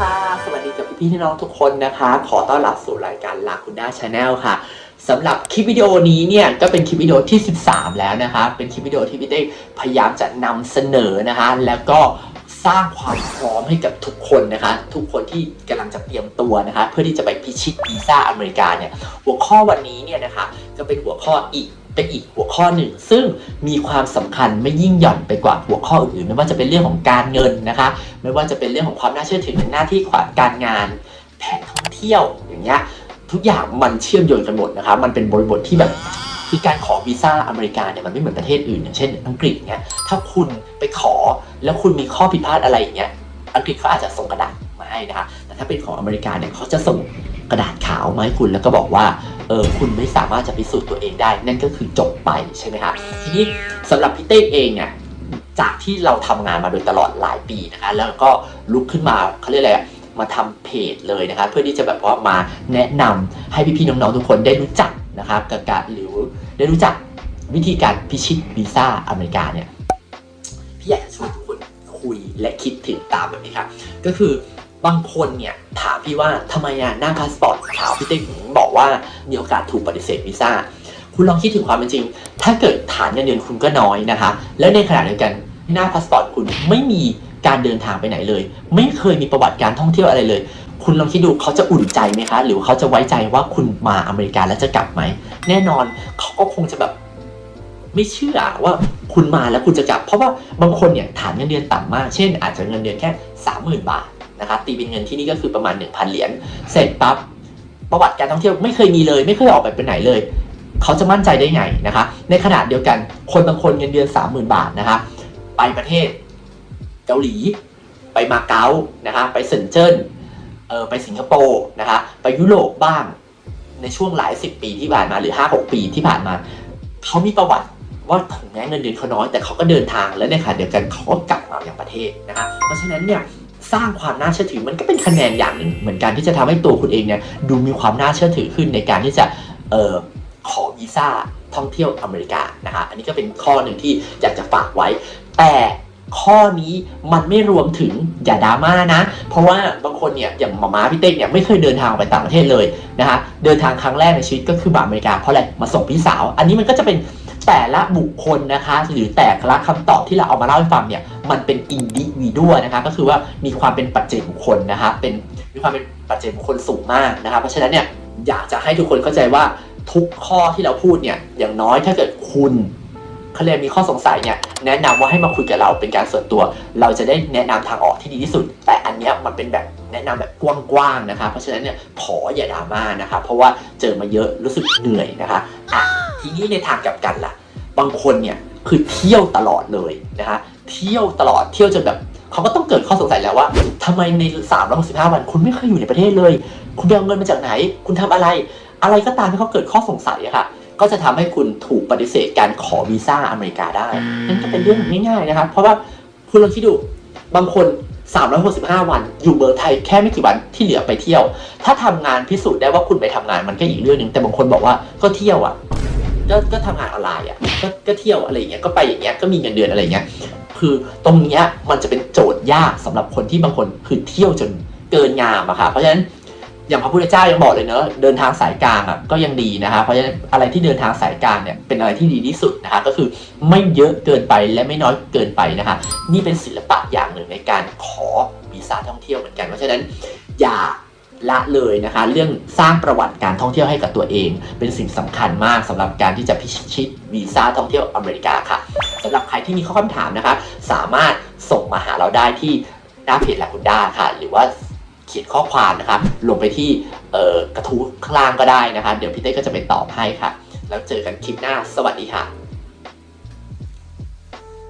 ค่ะ สวัสดีกับพี่ๆน้องทุกคนนะคะ ขอต้อนรับสู่รายการลาคุณด้าชาแนลค่ะสำหรับคลิปวิดีโอนี้เนี่ยก็เป็นคลิปวิดีโอที่ 13 แล้วนะคะ เป็นคลิปวิดีโอที่พี่เต้พยายามจะนำเสนอนะคะ แล้วก็สร้างความพร้อมให้กับทุกคนนะคะ ทุกคนที่กำลังจะเตรียมตัวนะคะ เพื่อที่จะไปพิชิตวีซ่าอเมริกาเนี่ยหัวข้อวันนี้เนี่ยนะคะก็เป็นหัวข้ออีก เป็นอีกหัวข้อหนึ่ง ซึ่งมีความสำคัญไม่ยิ่งหย่อนไปกว่าหัวข้ออื่นไม่ว่าจะเป็นเรื่องของการเงินนะคะ ไม่ว่าจะเป็นเรื่องของความน่าเชื่อถือในหน้าที่การงาน แผนท่องเที่ยวอย่างเงี้ยทุกอย่างมันเชื่อมโยงกันหมดนะคะมันเป็นบริบทที่แบบคือการขอวีซ่าอเมริกาเนี่ยมันไม่เหมือนประเทศอื่นอย่างเช่น อังกฤษเนี่ยถ้าคุณไปขอแล้วคุณมีข้อผิดพลาดอะไรอย่างเงี้ยอังกฤษเขาอาจจะส่งกระดาษมาให้นะคะแต่ถ้าเป็นของอเมริกาเนี่ยเขาจะส่งกระดาษขาวมาให้คุณแล้วก็บอกว่า เออคุณไม่สามารถจะพิสูจน์ตัวเองได้ นั่นก็คือจบไปใช่ไหมคะทีนี้สำหรับพี่เต้เองเนี่ยจากที่เราทำงานมาโดยตลอดหลายปีนะคะแล้วก็ลุกขึ้นมาเขาเรียกอะไรมาทำเพจเลยนะคะเพื่อที่จะแบบว่ามาแนะนำให้พี่ๆน้องๆทุกคนได้รู้จักนะครับกับการหรือได้รู้จักวิธีการพิชิตวีซ่าอเมริกาเนี่ยพี่อยากจะชวนทุกคนคุยและคิดถึงตามแบบนี้ครับก็คือ บางคนเนี่ยถามพี่ว่าทำไมอะหน้าพาสปอร์ตขาวพี่เต้ถึงบอกว่ามีโอกาสถูกปฏิเสธวีซ่าคุณลองคิดถึงความเป็นจริง ถ้าเกิดฐานเงินเดือนคุณก็น้อยนะคะ แล้วในขณะเดียวกันหน้าพาสปอร์ตคุณไม่มีการเดินทางไปไหนเลย ไม่เคยมีประวัติการท่องเที่ยวอะไรเลย คุณลองคิดดูเขาจะอุ่นใจไหมคะ หรือเขาจะไว้ใจว่าคุณมาอเมริกาแล้วจะกลับไหม แน่นอนเขาก็คงจะแบบไม่เชื่อว่าคุณมาแล้วคุณจะกลับ เพราะว่าบางคนเนี่ยฐานเงินเดือนต่ำมาก เช่น อาจจะเงินเดือนแค่สามหมื่นบาท นะคะตีเป็นเงินที่นี่ก็คือประมาณ 1,000 เหรียญเสร็จปั๊บประวัติการท่องเที่ยวไม่เคยมีเลย ไม่เคยออกไปไปไหนเลย เขาจะมั่นใจได้ไงนะคะ ในขณะเดียวกันคนบางคนเงินเดือน 30,000 บาทนะคะไปประเทศเกาหลี ไปมาเก๊านะคะไปเซินเจิ้นเออไปสิงคโปร์นะคะไปยุโรปบ้างในช่วงหลายสิบปีที่ผ่านมาหรือ5-6ปีที่ผ่านมาเขามีประวัติว่าถึงแม้เงินเดือนเขาน้อยแต่เขาก็เดินทางและในขณะเดียวกันเขาก็กลับมาอย่างประเทศนะคะเพราะฉะนั้นเนี่ย สร้างความน่าเชื่อถือมันก็เป็นคะแนนอย่างหนึ่งเหมือนกันที่จะทำให้ตัวคุณเองเนี่ยดูมีความน่าเชื่อถือขึ้นในการที่จะเอ่อขอวีซ่าท่องเที่ยวอเมริกานะคะอันนี้ก็เป็นข้อหนึ่งที่อยากจะฝากไว้ แต่ข้อนี้มันไม่รวมถึงอย่าดราม่านะ เพราะว่าบางคนเนี่ยอย่างหมาม้าพี่เต้เนี่ยไม่เคยเดินทางไปต่างประเทศเลยนะคะเดินทางครั้งแรกในชีวิตก็คือมาอเมริกาเพราะอะไรมาส่งพี่สาว อันนี้มันก็จะเป็น แต่ละบุคคลนะคะหรือแต่ละคำตอบที่เราเอามาเล่าให้ฟังเนี่ยมันเป็นอินดิวิดวนะคะก็คือว่ามีความเป็นปัจเจกบุคคลนะคะเป็นมีความเป็นปัจเจกบุคคลสูงมากนะคะเพราะฉะนั้นเนี่ยอยากจะให้ทุกคนเข้าใจว่าทุกข้อที่เราพูดเนี่ยอย่างน้อยถ้าเกิดคุณเขาเรียมีข้อสงสัยเนี่ยแนะนำว่าให้มาคุยกับเราเป็นการส่วนตัว เราจะได้แนะนำทางออกที่ดีที่สุด แต่อันเนี้ยมันเป็นแบบแนะนำแบบกว้างๆนะคะ เพราะฉะนั้นเนี่ยขออย่าดราม่านะคะ เพราะว่าเจอมาเยอะรู้สึกเหนื่อยนะคะอะ ทีนี้ในทางกลับกันล่ะ บางคนเนี่ยคือเที่ยวตลอดเลยนะคะเที่ยวตลอดเที่ยวจนแบบเขาก็ต้องเกิดข้อสงสัยแล้วว่าทำไมใน365วัน คุณไม่เคยอยู่ในประเทศเลย คุณไปเอาเงินมาจากไหน คุณทำอะไร อะไรก็ตามที่เขาเกิดข้อสงสัยอะค่ะ ก็จะทำให้คุณถูกปฏิเสธการขอวีซ่าอเมริกาได้นั่นก็เป็นเรื่องง่ายๆนะครับ เพราะว่าคุณลองคิดดูบางคน365 วันอยู่เมืองไทยแค่ไม่กี่วันที่เหลือไปเที่ยว ถ้าทำงานพิสูจน์ได้ว่าคุณไปทำงานมันก็อีกเรื่องหนึ่งแต่บางคนบอกว่าก็เที่ยวอะ ก็ก็ทำงานออนไลน์อะก็ก็เที่ยวอะไรอย่างเงี้ยก็ไปอย่างเงี้ยก็มีเงินเดือนอะไรอย่างเงี้ยคือตรงเนี้ยมันจะเป็นโจทย์ยากสำหรับคนที่บางคนคือเที่ยวจนเกินงามอะค่ะเพราะฉะนั้นอย่างพระพุทธเจ้ายังบอกเลยเนอะเดินทางสายกลางอะก็ยังดีนะคะเพราะฉะนั้นอะไรที่เดินทางสายกลางเนี่ยเป็นอะไรที่ดีที่สุดนะคะก็คือไม่เยอะเกินไปและไม่น้อยเกินไปนะคะนี่เป็นศิลปะอย่างหนึ่งในการขอวีซ่าท่องเที่ยวเหมือนกันเพราะฉะนั้นอย่า ละเลยนะคะ เรื่องสร้างประวัติการท่องเที่ยวให้กับตัวเอง เป็นสิ่งสำคัญมากสำหรับการที่จะพิชิตวีซ่าท่องเที่ยวอเมริกาค่ะสำหรับใครที่มีข้อคำถามนะคะ สามารถส่งมาหาเราได้ที่หน้าเพจลาคุณด้าค่ะ หรือว่าเขียนข้อความนะคะลงไปที่กระทู้ข้างล่างก็ได้นะคะ เดี๋ยวพี่เต้ก็จะไปตอบให้ค่ะ แล้วเจอกันคลิปหน้าสวัสดีค่ะ